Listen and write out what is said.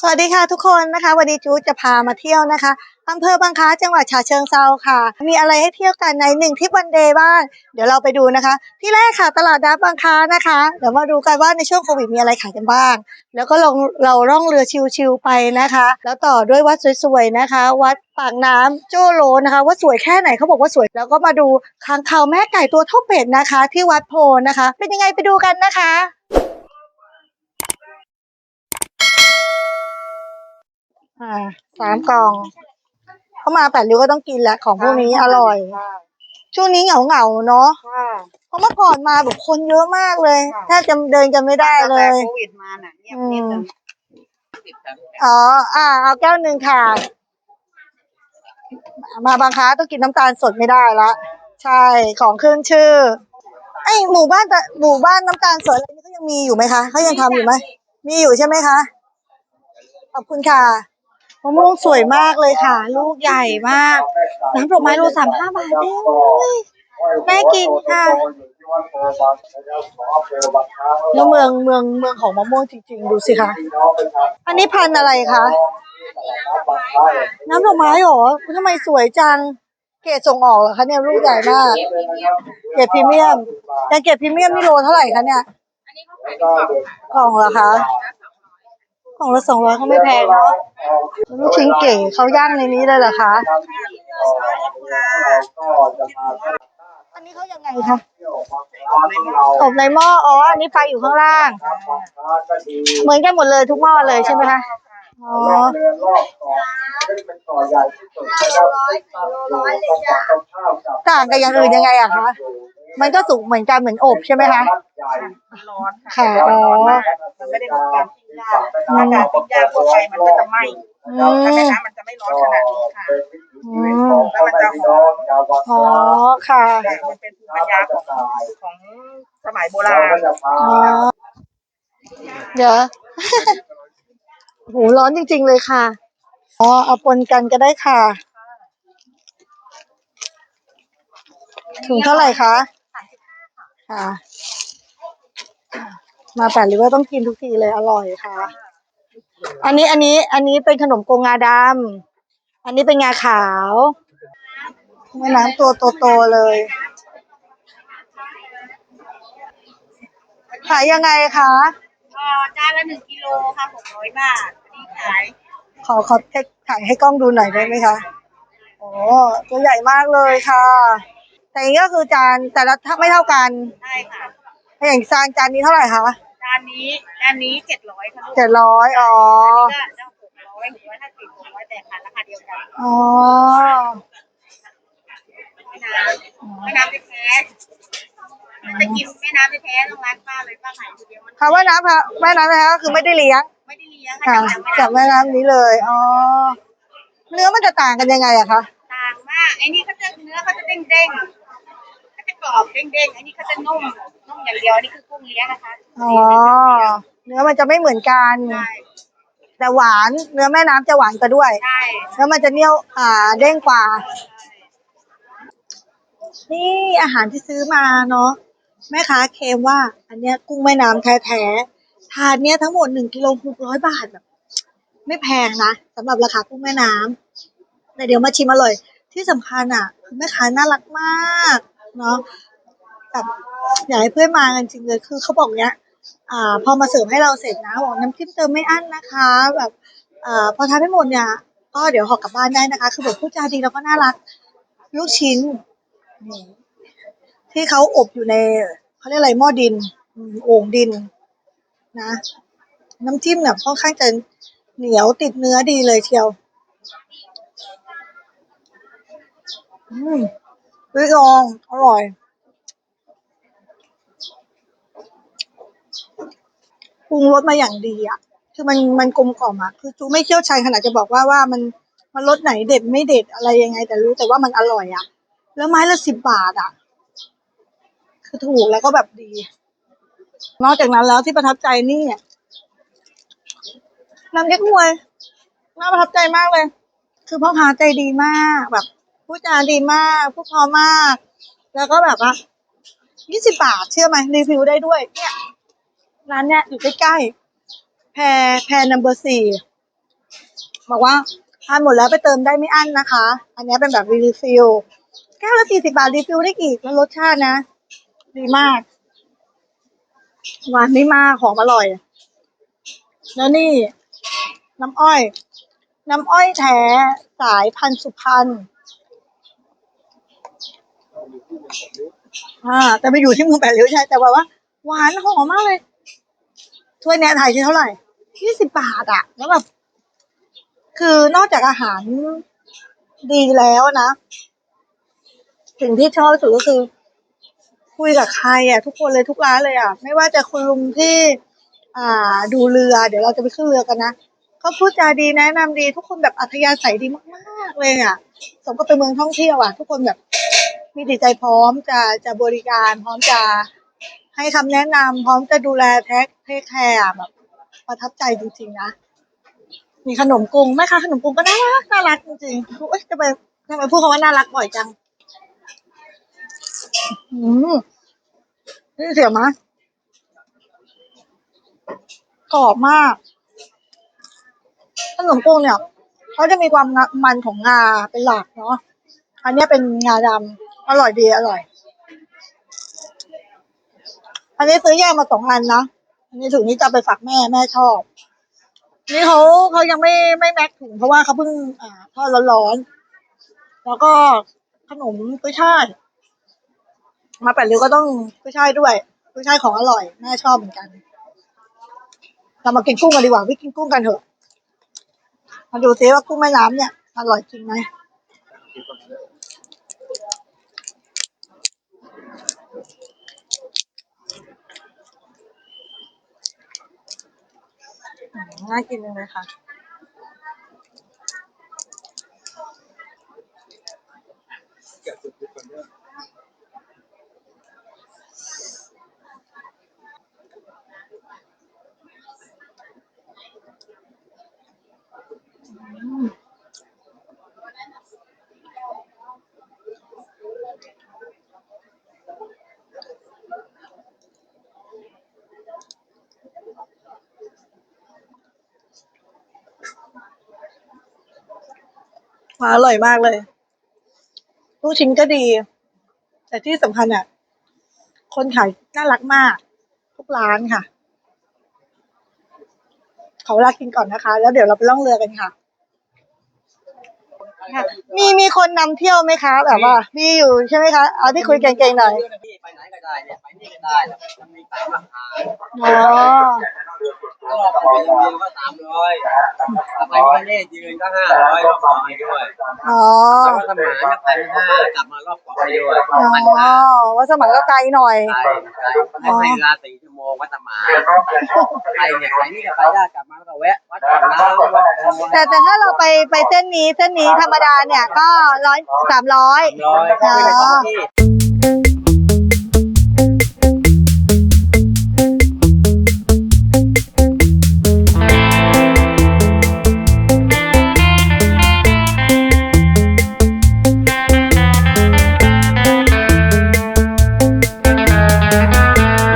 สวัสดีค่ะทุกคนนะคะ วันนี้จูจะพามาเที่ยวนะคะอำเภอบางคล้าจังหวัดฉะเชิงเซาค่ะ มีอะไรให้เที่ยวกันในหนึ่งทริปวันเดย์บ้างเดี๋ยวเราไปดูนะคะ ที่แรกค่ะตลาดน้ำบางคล้านะคะ เดี๋ยวมาดูกันว่าในช่วงโควิดมีอะไรขายกันบ้าง แล้วก็ลงเราล่องเรือชิลๆไปนะคะ แล้วต่อด้วยวัดสวยๆนะคะ วัดปากน้ำโจโลนะคะว่าสวยแค่ไหนเขาบอกว่าสวยแล้วก็มาดูค้างคาวแม่ไก่ตัวเท่าเป็ดนะคะ ที่วัดโพนะคะ เป็นยังไงไปดูกันนะคะ อ่าสามกล่องเข้ามาแปดริ้วก็ต้องกินแหละของพวกนี้อร่อยช่วงนี้เหงาเหงาๆเนาะค่ะ เพราะเมื่อก่อนมาแบบคนเยอะมากเลยค่ะ แทบจะเดินกันไม่ได้เลแต่ย โควิดมาน่ะเงียบนิดนึงอ๋อ อ่า เอาแก้วหนึ่งค่ะ มาบางค้าต้องกินน้ำตาลสดไม่ได้ละ ใช่ ของขึ้นชื่อ ไอหมู่บ้านตะหมู่บ้านน้ำตาลสดอะไรนี่เขายังมีอยู่ไหมคะเขายังทำอยู่ไหม มีอยู่ใช่ไหมคะ ขอบคุณค่ะ มะม่วงสวยมากเลยค่ะ ลูกใหญ่มาก น้ำดอกไม้โลสามห้าบาทเองเลยน่กินค่ะ แล้วเมืองเมืองเมืองของมะม่วงจริงๆ ดูสิคะ อันนี้พันอะไรคะ น้ำดอกไม้เหรอทำไมสวยจัง เกรดส่งออกเหรอคะเนี่ยลูกใหญ่มาก เกรดพรีเมียมอย่เกรดพรีเมียมนี่โลเท่าไหร่คะเนี่ยกล่องเหรอคะ กล่องละสองร้อยก็ไม่แพงเนาะลูกชิ้นเก่งเขาย่างในนี้เลยเหรอคะอันนี้เขายังไงคะอบในหม้ออ๋ออันนี้ไฟอยู่ข้างล่าง เหมือนกันหมดเลยทุกหม้อเลยใช่ไหมคะอ๋อต่างกับอย่างอื่นยังไงอะคะมันก็สุกเหมือนกันเหมือนอบใช่ไหมคะร้อนค่ะอ๋อ มันไม่ได้เหมือนกันปิ้งย่างถ้าการปิ้งย่างทั่วไปมันก็จะไหม้อืถ้าในมน้ำมันจะไม่ร้อนขนาดนี้ค่ะ อืมแล้วมันจะหอมอ๋อค่ะแต่มันเป็นภูมิปัญญาของของสมัยโบราณอ๋อเดี๋ยว โหร้อนจริง ๆ เลยค่ะ อ๋อ เอาปนกันก็ได้ค่ะ ถุงเท่าไหร่คะค่ะ มาแปดริ้วต้องกินทุกทีเลยอร่อยค่ะ อันนี้อันนี้อันนี้เป็นขนมโกงงาดำอันนี้เป็นงาขาวแม่น้ำตัวโตๆเลย ขายยังไงคะก็จานละหนึ่งกิโลค่ะหกร้อยบาทอันนี้ขาย ขอขอเทคถ่ายให้กล้องดูหน่อยได้ไหมคะโอ้ตัวใหญ่มากเลยค่ะ แต่อย่างนี้ก็คือจานแต่ละถ้าไม่เท่ากัน ได้ค่ะถ้า อย่างจานจานนี้เท่าไหร่คะจานนี้จานนี้เจ็ดร้อยค่ะลูกเจ็ดร้อยอ๋อก็จะหกร้อยหกร้อยห้าสิบหกร้อยแต่ขายราคาเดียวกันอ๋อแม่น้ำแม่น้ำแท้ๆจะกินแม่น้ำแท้ๆต้องร้านป้าเลยป้าขายคนเดียวมันคำว่าน้ำค่ะแม่น้ำนะคะก็คือไม่ได้เลี้ยง ไม่ได้เลี้ยงค่ะค่ะจากแม่น้ำนี้เลยอ๋อเนื้อมันจะต่างกันยังไงอะคะต่างมากไอ้นี่เขาจะเนื้อเขาจะเด้งเด้งๆเขาจะก รอบเด้งเด้งๆไอ้นี่เขาจะนุ่มนุ่มอย่างเดียวอันนี่คือกุ้งเลี้ยงนะคะอ๋อเนื้อมันจะไม่เหมือนกัน ใช่แต่หวานเนื้อแม่น้ำจะหวานกว่าด้วย ใช่แล้วมันจะเนี่ยวอ่าเด้งกว่า นี่อาหารที่ซื้อมาเนาะแม่ค้าเคลมว่า อันเนี้ยกุ้งแม่น้ำแท้ๆถาดเนี้ยทั้งหมดหนึ่งกิโลหกร้อยบาทแบบ ไม่แพงนะสำหรับราคากุ้งแม่น้ำแต่เดี๋ยวมาชิมอร่อย ที่สำคัญอะคือแม่ค้าน่ารักมาก เนาะแบบอยากให้เพื่อนมากันจริงเลยคือเขาบอกเนี้ย อ่า พอมาเสิร์ฟให้เราเสร็จนะบอกน้ำจิ้มเติมไม่อั้นนะคะ แบบอ่าพอทานไม่หมดเนี่ยก็เดี๋ยวหอกกลับบ้านได้นะคะ คือแบบพูดจาดีแล้วก็น่ารัก ลูกชิ้น ที่เขาอบอยู่ในเขาเรียกอะไรหม้อดินโอ่งดิน นะ น้ำจิ้มแบบค่อนข้างจะเหนียวติดเนื้อดีเลยเชียว อืม วิลอง อร่อยปรุงรสมาอย่างดีอะ คือมันมันกลมกล่อมอะ คือจูไม่เชี่ยวชาญขนาดจะบอกว่าว่ามันมันรสไหนเด็ดไม่เด็ดอะไรยังไง แต่รู้แต่ว่ามันอร่อยอะ แล้วไม้ละสิบบาทอะ คือถูกแล้วก็แบบดี นอกจากนั้นแล้วที่ประทับใจนี่น้ำเก๊กฮวยน่าประทับใจมากเลย คือพ่อค้าใจดีมากแบบ พูดจาดีมากพูดเพอมาก แล้วก็แบบว่ายี่สิบบาทเชื่อไหมรีวิวได้ด้วย เนี่ยร้านเนี้ยอยู่ใกล้ๆแพรแพรนัมเบอร์สี่บอกว่าทานหมดแล้วไปเติมได้ไม่อั้นนะคะ อันนี้เป็นแบบรีฟิลแก้วละสี่สิบาทรีฟิลได้อีกแล้วรสชาตินะ ดีมากหวานไม่มากหอมอร่อย แล้วนี่ น้ำอ้อย น้ำอ้อยแท้สายพันธุ์สุพรรณ อ่า แต่ไปอยู่ที่เมืองแปดริ้วใช่แต่ว่าว่า หวานหอมมากเลยถ้วยเนี้ยไทยที่เท่าไหร่ยี่สิบบาทอะแล้วแบบคือนอกจากอาหารดีแล้วนะสิ่งที่ชอบสุดก็คือ คุยกับใครอะ ทุกคนเลยทุกร้านเลยอะ ไม่ว่าจะคุณลุงที่ อ่า ดูเรือ เดี๋ยวเราจะไปขึ้นเรือกันนะเขาพูดจาดีแนะนำดี ทุกคนแบบอัธยาศัยดีมาก ๆ เลยอะ สมกับเป็นเมืองท่องเที่ยวอะ ทุกคนแบบ มีจิตใจพร้อมจะจะบริการ พร้อมจะให้คำแนะนำพร้อมจะดูแลแท็กเทคแคร์แบบ ประทับใจจริงๆนะ มีขนมกรุงแม่ค้าขนมกรุงก็น่ารักน่ารักจริงๆเอ้ยทำไมทำไมพูดคำว่าน่ารักบ่อยจัง อืมนี่เสียมะกรอบมาก ขนมกรุงเนี่ยเขาจะมีความงามันของงาเป็นหลักเนาะอันเนี้ยเป็นงาดำ อร่อยดีอร่อย อันนี้ซื้อแยกมาสองอันนะ อันนี้ถุงนี้จะไปฝากแม่แม่ชอบ นี่เขาเขายังไม่ไม่แม็กถุงเพราะว่าเขาเพิ่งอ่าทอดร้อนๆแล้วก็ขนมกุ้ยช่ายมาแปดริ้วก็ต้องกุ้ยช่ายด้วยกุ้ยช่ายของอร่อยแม่ชอบเหมือนกัน เรามากินกุ้งกันดีกว่าวิกินกุ้งกันเถอะ มาดูซิว่ากุ้งแม่น้ำเนี่ยอร่อยจริงไหม น่ากินจังเลยค่ะ อร่อยมากเลย ลูกชิ้นก็ดี แต่ที่สำคัญอะ คนขายน่ารักมาก ทุกร้านค่ะ ขอเวลากินก่อนนะคะ แล้วเดี๋ยวเราไปล่องเรือกันค่ะ ค่ะ มีมีคนนำเที่ยวไหมคะ แบบว่ามีอยู่ใช่ไหมคะเอาที่คุยเก่งๆหน่อยพี่ไปไหนก็ได้เนี่ยไปนี่ก็ได้แล้วมันมีตามราคาอ๋อรอบไปอย่างเดียวก็สามร้อยถ้าไปที่ประเทศยืนก็ห้าร้อยรอบสองไปด้วยอ๋อแล้วก็สมานเนี่ยพันห้าแล้วกลับมารอบสองไปด้วยอ๋พันห้าอวัดสมัครก็ไกลหน่อยใช่ใช่ต้องให้เวลาสี่ชั่วโมง วัดสมานไปเนี่ยไปนี่ก็ไปได้กลับมาก็แวะวัดปากน้ำวัดโพธิ์แต่แต่ถ้าเราไปไปเส้นนี้เส้นนี้ธรรมดาเนี่ยก็ร้อยสามร้อย ร้อยไปสองที่